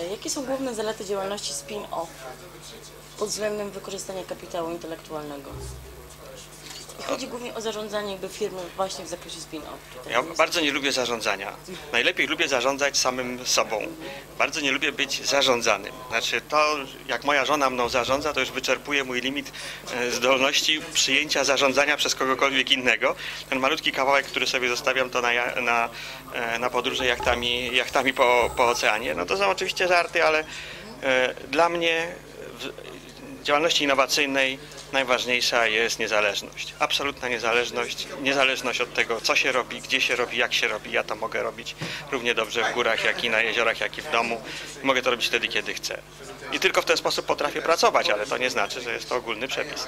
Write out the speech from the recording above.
E, Jakie są główne zalety działalności spin-off pod względem wykorzystania kapitału intelektualnego? I chodzi głównie o zarządzanie jakby firmy właśnie w zakresie spin-off. Ja bardzo nie lubię zarządzania. Najlepiej lubię zarządzać samym sobą. Bardzo nie lubię być zarządzanym. Znaczy to, jak moja żona mną zarządza, to już wyczerpuje mój limit e, zdolności przyjęcia zarządzania przez kogokolwiek innego. Ten malutki kawałek, który sobie zostawiam, to na, na, e, na podróże jachtami, jachtami po, po oceanie. No to są oczywiście żarty, ale e, dla mnie działalności innowacyjnej najważniejsza jest niezależność. Absolutna niezależność. Niezależność od tego, co się robi, gdzie się robi, jak się robi. Ja to mogę robić równie dobrze w górach, jak i na jeziorach, jak i w domu. Mogę to robić wtedy, kiedy chcę. I tylko w ten sposób potrafię pracować, ale to nie znaczy, że jest to ogólny przepis.